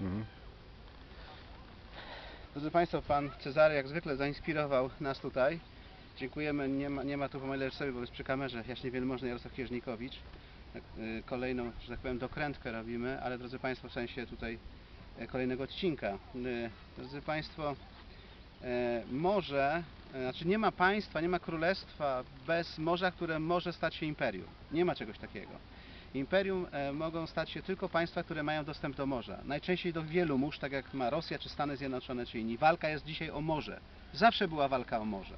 Mhm. Drodzy Państwo, Pan Cezary jak zwykle zainspirował nas tutaj. Dziękujemy, nie ma, nie ma tu bo jest przy kamerze Jaśnie Wielmożny, Jarosław Kieżnikowicz. Tak, y, Kolejną, że tak powiem, dokrętkę robimy, ale drodzy Państwo, w sensie tutaj e, kolejnego odcinka. Y, Drodzy Państwo, e, morze, e, znaczy nie ma państwa, nie ma królestwa bez morza, które może stać się imperium. Nie ma czegoś takiego. Imperium e, mogą stać się tylko państwa, które mają dostęp do morza. Najczęściej do wielu mórz, tak jak ma Rosja czy Stany Zjednoczone czy inni. Walka jest dzisiaj o morze. Zawsze była walka o morze.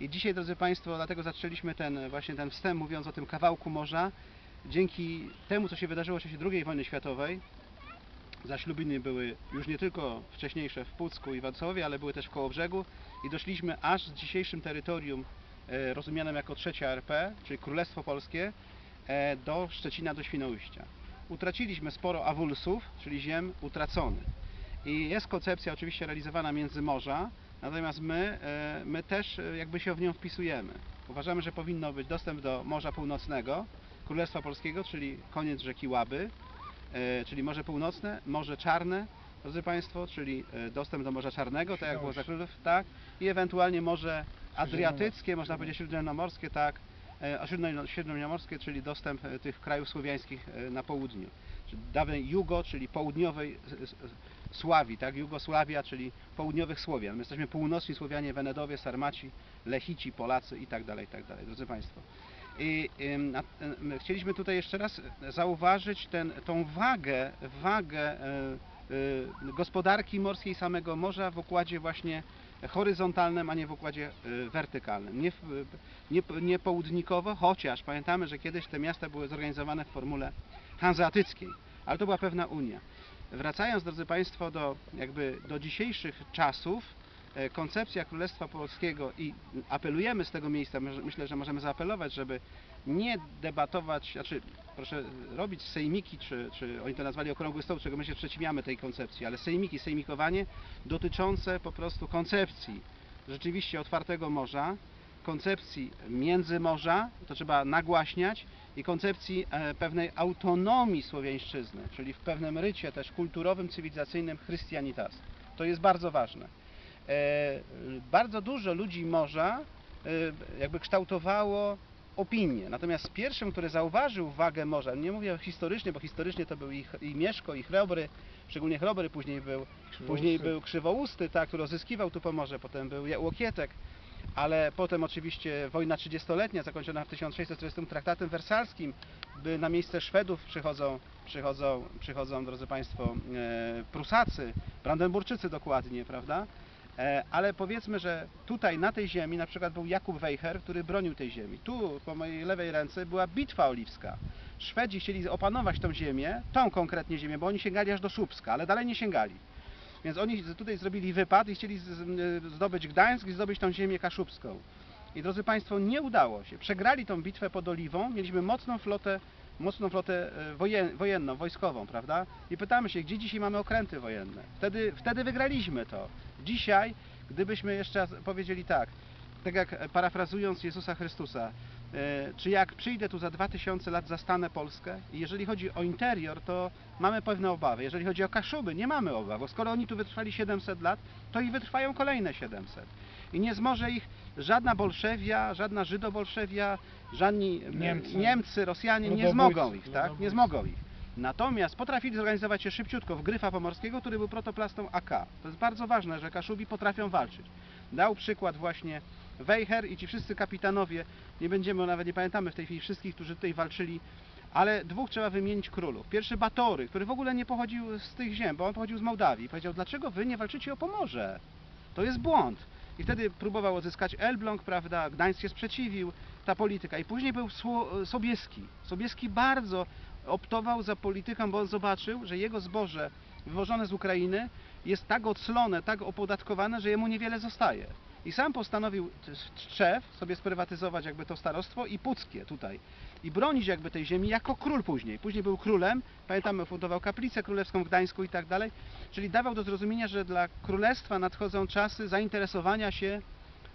I dzisiaj, drodzy Państwo, dlatego zaczęliśmy ten właśnie ten wstęp mówiąc o tym kawałku morza. Dzięki temu, co się wydarzyło w czasie II wojny światowej, zaślubiny były już nie tylko wcześniejsze w Pucku i Wacławie, ale były też w Kołobrzegu i doszliśmy aż z dzisiejszym terytorium e, rozumianym jako trzecia RP, czyli Królestwo Polskie, do Szczecina, do Świnoujścia. Utraciliśmy sporo awulsów, czyli ziem utraconych. I jest koncepcja oczywiście realizowana między morza, natomiast my, e, my też e, jakby się w nią wpisujemy. Uważamy, że powinno być dostęp do Morza Północnego, Królestwa Polskiego, czyli koniec rzeki Łaby, e, czyli Morze Północne, Morze Czarne, drodzy Państwo, czyli e, dostęp do Morza Czarnego, tak jak było za Królów, tak, i ewentualnie Morze Adriatyckie, można powiedzieć śródziemnomorskie, tak, e, a śródno- śródziemnomorskie, czyli dostęp e, tych krajów słowiańskich e, na południu. Dawnej Jugo, czyli południowej Sławii, tak, Jugosławia, czyli południowych Słowian. My jesteśmy północni Słowianie, Wenedowie, Sarmaci, Lechici, Polacy i tak dalej, i tak dalej, drodzy Państwo. I ym, chcieliśmy tutaj jeszcze raz zauważyć ten, tą wagę, wagę e, e, gospodarki morskiej samego morza w układzie właśnie horyzontalnym, a nie w układzie e, wertykalnym. Nie, nie, nie południkowo, chociaż pamiętamy, że kiedyś te miasta były zorganizowane w formule hanzeatyckiej, ale to była pewna unia. Wracając, drodzy Państwo, do, jakby do dzisiejszych czasów, e, koncepcja Królestwa Polskiego i apelujemy z tego miejsca, myśl- myślę, że możemy zaapelować, żeby nie debatować, znaczy proszę robić sejmiki, czy, czy oni to nazwali okrągły stoł, czego my się sprzeciwiamy tej koncepcji, ale sejmiki, sejmikowanie dotyczące po prostu koncepcji rzeczywiście otwartego morza, koncepcji międzymorza, to trzeba nagłaśniać, i koncepcji e, pewnej autonomii słowiańszczyzny, czyli w pewnym rycie też kulturowym, cywilizacyjnym chrystianitas. To jest bardzo ważne. E, bardzo dużo ludzi morza e, jakby kształtowało opinię. Natomiast pierwszym, który zauważył wagę morza, nie mówię historycznie, bo historycznie to był i, Ch- i Mieszko, i Chrobry, szczególnie Chrobry, później był, później był Krzywousty, tak, który odzyskiwał tu pomorze, potem był Łokietek, ale potem oczywiście wojna 30-letnia zakończona w 1640 traktatem wersalskim, by na miejsce Szwedów przychodzą, przychodzą, przychodzą drodzy Państwo, e, Prusacy, Brandenburczycy dokładnie, prawda? E, ale powiedzmy, że tutaj na tej ziemi na przykład był Jakub Wejher, który bronił tej ziemi. Tu po mojej lewej ręce była bitwa oliwska. Szwedzi chcieli opanować tą ziemię, tą konkretnie ziemię, bo oni sięgali aż do Słupska, ale dalej nie sięgali. Więc oni tutaj zrobili wypad i chcieli z- zdobyć Gdańsk i zdobyć tą ziemię kaszubską. I drodzy Państwo, nie udało się. Przegrali tą bitwę pod Oliwą, mieliśmy mocną flotę, mocną flotę e, wojen, wojenną, wojskową, prawda? I pytamy się, gdzie dzisiaj mamy okręty wojenne? Wtedy, wtedy wygraliśmy to. Dzisiaj, gdybyśmy jeszcze raz powiedzieli tak, tak jak e, parafrazując Jezusa Chrystusa, e, czy jak przyjdę tu za 2000 lat, zastanę Polskę? I jeżeli chodzi o interior, to mamy pewne obawy. Jeżeli chodzi o Kaszuby, nie mamy obaw, bo skoro oni tu wytrwali 700 lat, to i wytrwają kolejne 700. I nie zmoże ich żadna Bolszewia, żadna Żydobolszewia, żadni e, Niemcy. Niemcy Rosjanie nie zmogą ich, tak? Nie zmogą ich. Natomiast potrafili zorganizować się szybciutko w Gryfa Pomorskiego, który był protoplastą AK. To jest bardzo ważne, że Kaszubi potrafią walczyć. Dał przykład właśnie Wejher i ci wszyscy kapitanowie, nie będziemy, nawet nie pamiętamy w tej chwili wszystkich, którzy tutaj walczyli, ale dwóch trzeba wymienić królów. Pierwszy Batory, który w ogóle nie pochodził z tych ziem, bo on pochodził z Mołdawii. Powiedział, dlaczego wy nie walczycie o Pomorze? To jest błąd. I wtedy próbował odzyskać Elbląg, prawda, Gdańsk się sprzeciwił, ta polityka. I później był Sobieski. Sobieski bardzo optował za polityką, bo on zobaczył, że jego zboże wywożone z Ukrainy jest tak oclone, tak opodatkowane, że jemu niewiele zostaje. I sam postanowił t- Tczew sobie sprywatyzować jakby to starostwo i Puckie tutaj. I bronić jakby tej ziemi jako król później. Później był królem, pamiętamy, fundował kaplicę królewską w Gdańsku i tak dalej. Czyli dawał do zrozumienia, że dla królestwa nadchodzą czasy zainteresowania się,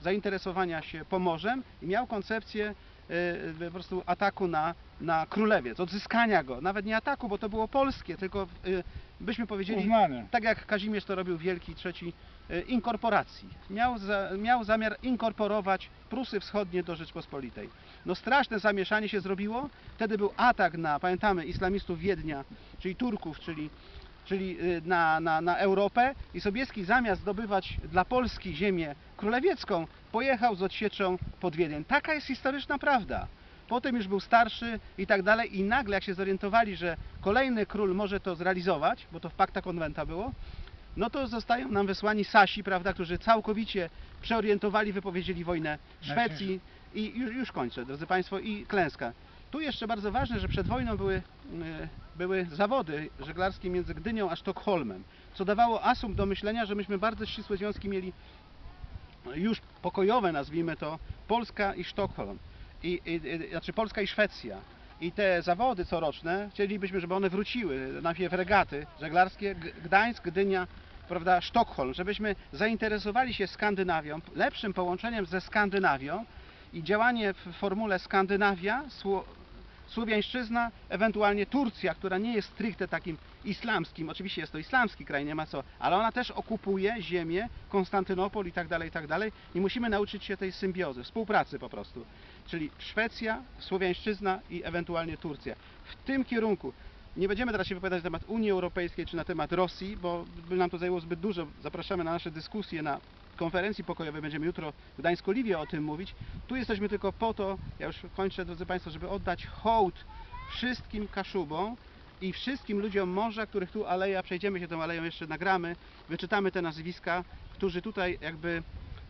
zainteresowania się Pomorzem i miał koncepcję y, po prostu ataku na, na Królewiec, odzyskania go. Nawet nie ataku, bo to było polskie, tylko y, byśmy powiedzieli, Uznany. tak jak Kazimierz to robił Wielki III, y, inkorporacji. Miał, za, miał zamiar inkorporować Prusy Wschodnie do Rzeczpospolitej. No straszne zamieszanie się zrobiło. Wtedy był atak na, pamiętamy, islamistów Wiednia, czyli Turków, czyli, czyli y, na, na, na Europę i Sobieski zamiast zdobywać dla Polski ziemię królewiecką, pojechał z odsieczą pod Wiedeń. Taka jest historyczna prawda. Potem już był starszy i tak dalej i nagle jak się zorientowali, że kolejny król może to zrealizować, bo to w pakta konwenta było, no to zostają nam wysłani Sasi, prawda, którzy całkowicie przeorientowali, wypowiedzieli wojnę Szwecji i już, już kończę, drodzy Państwo, i klęska. Tu jeszcze bardzo ważne, że przed wojną były, e, były zawody żeglarskie między Gdynią a Sztokholmem, co dawało asum do myślenia, że myśmy bardzo ścisłe związki mieli już pokojowe, nazwijmy to, Polska i Sztokholm, i, i, znaczy Polska i Szwecja. I te zawody coroczne, chcielibyśmy, żeby one wróciły, najpierw regaty żeglarskie, Gdańsk, Gdynia, prawda, Sztokholm, żebyśmy zainteresowali się Skandynawią, lepszym połączeniem ze Skandynawią i działanie w formule Skandynawia, Sło, Słowiańszczyzna, ewentualnie Turcja, która nie jest stricte takim islamskim, oczywiście jest to islamski kraj, nie ma co, ale ona też okupuje ziemię, Konstantynopol i tak dalej, i tak dalej. I musimy nauczyć się tej symbiozy, współpracy po prostu, czyli Szwecja, Słowiańszczyzna i ewentualnie Turcja. W tym kierunku nie będziemy teraz się wypowiadać na temat Unii Europejskiej czy na temat Rosji, bo by nam to zajęło zbyt dużo. Zapraszamy na nasze dyskusje na konferencji pokojowej, będziemy jutro w Gdańsku-Liwie o tym mówić. Tu jesteśmy tylko po to, ja już kończę drodzy Państwo, żeby oddać hołd wszystkim Kaszubom i wszystkim ludziom morza, których tu aleja, przejdziemy się tą aleją, jeszcze nagramy, wyczytamy te nazwiska, którzy tutaj jakby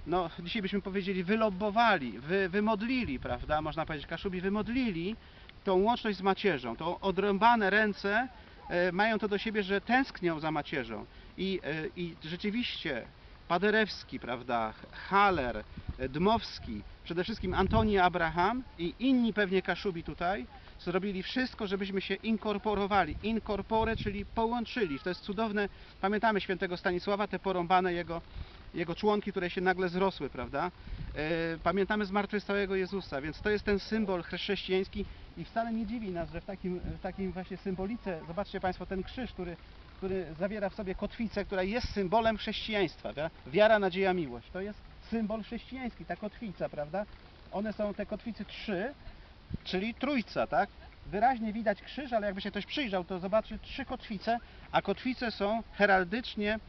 no dzisiaj byśmy powiedzieli wylobbowali, wy, wymodlili, prawda, można powiedzieć Kaszubi wymodlili tą łączność z macierzą, to odrąbane ręce e, mają to do siebie, że tęsknią za macierzą i, e, i rzeczywiście Paderewski, prawda, Haller, e, Dmowski, przede wszystkim Antoni Abraham i inni pewnie Kaszubi tutaj zrobili wszystko, żebyśmy się inkorporowali. Incorpore, czyli połączyli. To jest cudowne. Pamiętamy świętego Stanisława, te porąbane jego, jego członki, które się nagle zrosły, prawda? E, Pamiętamy zmartwychwstałego Jezusa, więc to jest ten symbol chrześcijański i wcale nie dziwi nas, że w takim, w takim właśnie symbolice, zobaczcie Państwo ten krzyż, który, który zawiera w sobie kotwicę, która jest symbolem chrześcijaństwa, prawda? wiara, nadzieja, miłość. To jest symbol chrześcijański, ta kotwica, prawda? One są te kotwicy trzy, czyli trójca, tak? Wyraźnie widać krzyż, ale jakby się ktoś przyjrzał, to zobaczy trzy kotwice, a kotwice są heraldycznie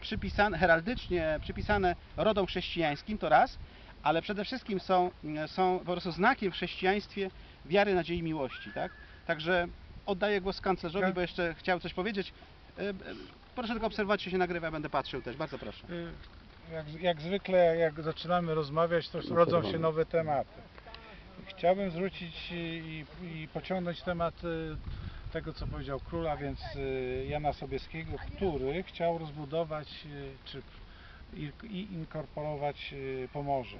przypisane, heraldycznie przypisane rodom chrześcijańskim, to raz, ale przede wszystkim są, y, są po prostu znakiem w chrześcijaństwie wiary, nadziei, miłości, tak? Także oddaję głos kanclerzowi, Tak. bo jeszcze chciał coś powiedzieć. Y, y, Proszę tylko obserwować, czy się nagrywa, ja będę patrzył też, bardzo proszę. Y, Jak, jak zwykle, jak zaczynamy rozmawiać, to rodzą się nowe tematy. Chciałbym zwrócić i, i pociągnąć temat y, tego, co powiedział król, a więc y, Jana Sobieskiego, który chciał rozbudować y, czy i, inkorporować y, Pomorze.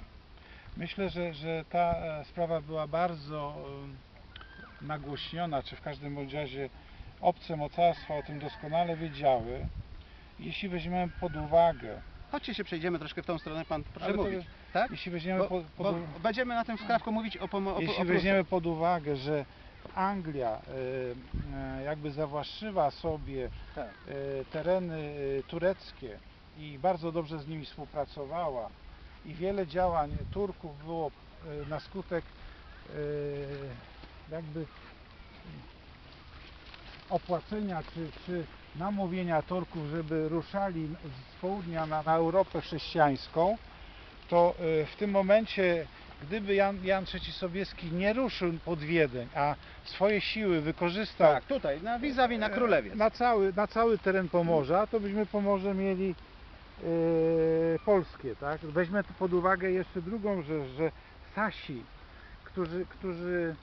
Myślę, że, że ta e, sprawa była bardzo nagłośniona, czy w każdym bądź razie obce mocarstwa o tym doskonale wiedziały. Jeśli weźmiemy pod uwagę Chodźcie się przejdziemy troszkę w tą stronę, pan proszę mówić. Tak? Jeśli weźmiemy Bo, pod, pod, bo będziemy na tym skrawku mówić o, pomo- o, jeśli o weźmiemy pod uwagę, że Anglia e, e, jakby zawłaszczyła sobie Tak. e, tereny e, tureckie i bardzo dobrze z nimi współpracowała i wiele działań Turków było na skutek jakby opłacenia czy, czy namówienia Turków, żeby ruszali z południa na, na Europę chrześcijańską, to w tym momencie, gdyby Jan, Jan III Sobieski nie ruszył pod Wiedeń, a swoje siły wykorzystał Tak, tutaj, na vis-a-vis na Królewiec. na cały, na cały teren Pomorza, to byśmy Pomorze mieli e, polskie, tak? Weźmy tu pod uwagę jeszcze drugą rzecz, że Sasi, którzy, którzy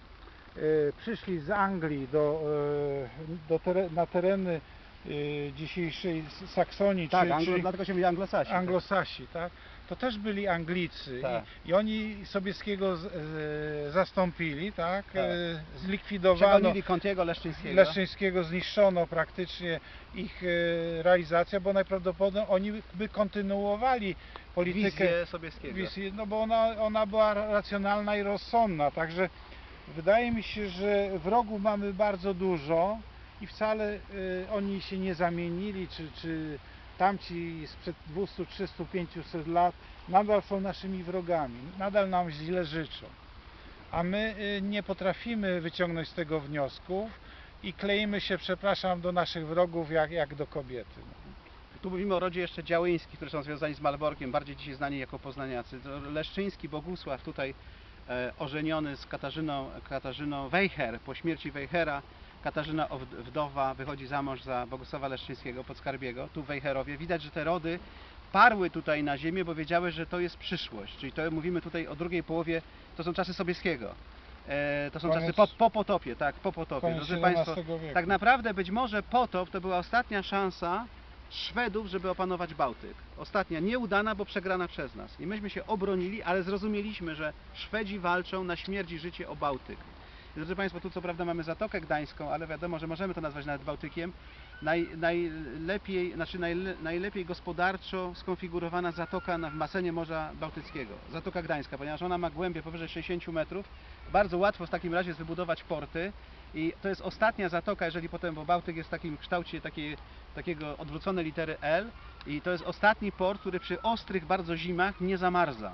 e, przyszli z Anglii do, e, do tere, na tereny dzisiejszej Saksonii, Tak, czy, anglo, czy dlatego się mówi anglosasi. tak. Anglosasi, tak? To też byli Anglicy Tak. i, i oni Sobieskiego z, e, zastąpili, tak? Tak. E, zlikwidowano Kontiego Leszczyńskiego. Leszczyńskiego, zniszczono praktycznie ich e, realizację, bo najprawdopodobniej oni by kontynuowali politykę Wizję Sobieskiego. wizję, no bo ona, ona była racjonalna i rozsądna, także wydaje mi się, że wrogów mamy bardzo dużo i wcale y, oni się nie zamienili, czy, czy tamci sprzed 200, 300, 500 lat nadal są naszymi wrogami, nadal nam źle życzą. A my y, nie potrafimy wyciągnąć z tego wniosków i kleimy się, przepraszam, do naszych wrogów jak, jak do kobiety. Tu mówimy o rodzie jeszcze Działyńskich, którzy są związani z Malborkiem, bardziej dzisiaj znani jako poznaniacy. Leszczyński Bogusław tutaj e, ożeniony z Katarzyną, Katarzyną Wejher. Po śmierci Wejhera Katarzyna wdowa wychodzi za mąż za Bogusława Leszczyńskiego, Podskarbiego, tu w Wejherowie. Widać, że te rody parły tutaj na ziemię, bo wiedziały, że to jest przyszłość. Czyli to mówimy tutaj o drugiej połowie, to są czasy Sobieskiego. E, to są Koniec- czasy po, po potopie, tak, po potopie. Drodzy Państwo, wieku. tak naprawdę być może potop to była ostatnia szansa Szwedów, żeby opanować Bałtyk. Ostatnia, nieudana, bo przegrana przez nas. I myśmy się obronili, ale zrozumieliśmy, że Szwedzi walczą na śmierć i życie o Bałtyk. Drodzy Państwo, tu co prawda mamy Zatokę Gdańską, ale wiadomo, że możemy to nazwać nawet Bałtykiem. Naj, najlepiej, znaczy najle, najlepiej gospodarczo skonfigurowana zatoka na, w basenie Morza Bałtyckiego. Zatoka Gdańska, ponieważ ona ma głębię powyżej 60 metrów. Bardzo łatwo w takim razie jest wybudować porty. I to jest ostatnia zatoka, jeżeli potem, bo Bałtyk jest w takim kształcie takiej, takiego odwrócone litery L i to jest ostatni port, który przy ostrych bardzo zimach nie zamarza.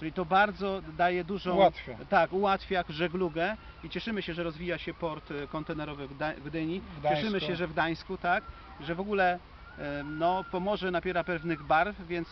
Czyli to bardzo daje dużą... Ułatwia. Tak, ułatwia żeglugę i cieszymy się, że rozwija się port e, kontenerowy w Gda- Gdyni. Gdańsku. Cieszymy się, że w Gdańsku, tak, że w ogóle e, no, Pomorze nabiera pewnych barw, więc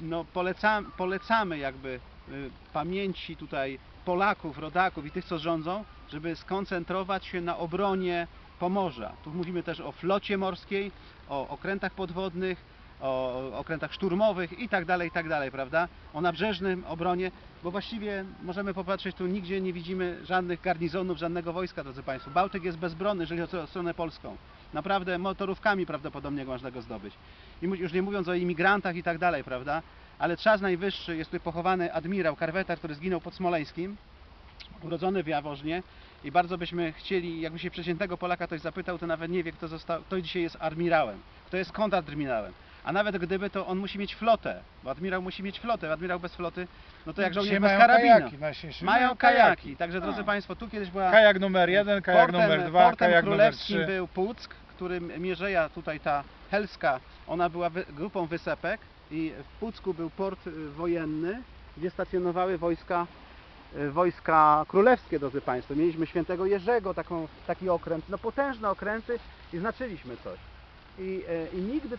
no, polecam, polecamy jakby y, pamięci tutaj Polaków, rodaków i tych, co rządzą, żeby skoncentrować się na obronie Pomorza. Tu mówimy też o flocie morskiej, o okrętach podwodnych, o okrętach szturmowych i tak dalej, i tak dalej, prawda? O nabrzeżnym obronie, bo właściwie możemy popatrzeć, tu nigdzie nie widzimy żadnych garnizonów, żadnego wojska, drodzy Państwo. Bałtyk jest bezbronny, jeżeli chodzi o stronę polską. Naprawdę motorówkami prawdopodobnie można go zdobyć. I już nie mówiąc o imigrantach i tak dalej, prawda? Ale czas najwyższy, jest tutaj pochowany admirał Karwetar, który zginął pod Smoleńskim, urodzony w Jaworznie i bardzo byśmy chcieli, jakby się przeciętnego Polaka ktoś zapytał, to nawet nie wie, kto, został, kto dzisiaj jest admirałem, kto jest kontradmirałem. A nawet gdyby, to on musi mieć flotę, bo admirał musi mieć flotę, admirał bez floty, no to jak żołnierz bez mają karabinu. kajaki najświeższe. Mają kajaki, także drodzy. Państwo, tu kiedyś była... Kajak numer jeden, kajak portem, numer dwa, portem kajak numer królewskim trzy. był Puck, którym Mierzeja tutaj ta helska, ona była wy, grupą wysepek i w Pucku był port y, wojenny, gdzie stacjonowały wojska, y, wojska królewskie, drodzy Państwo. Mieliśmy świętego Jerzego, taką, taki okręt, no potężne okręty i znaczyliśmy coś. I, y, i nigdy tej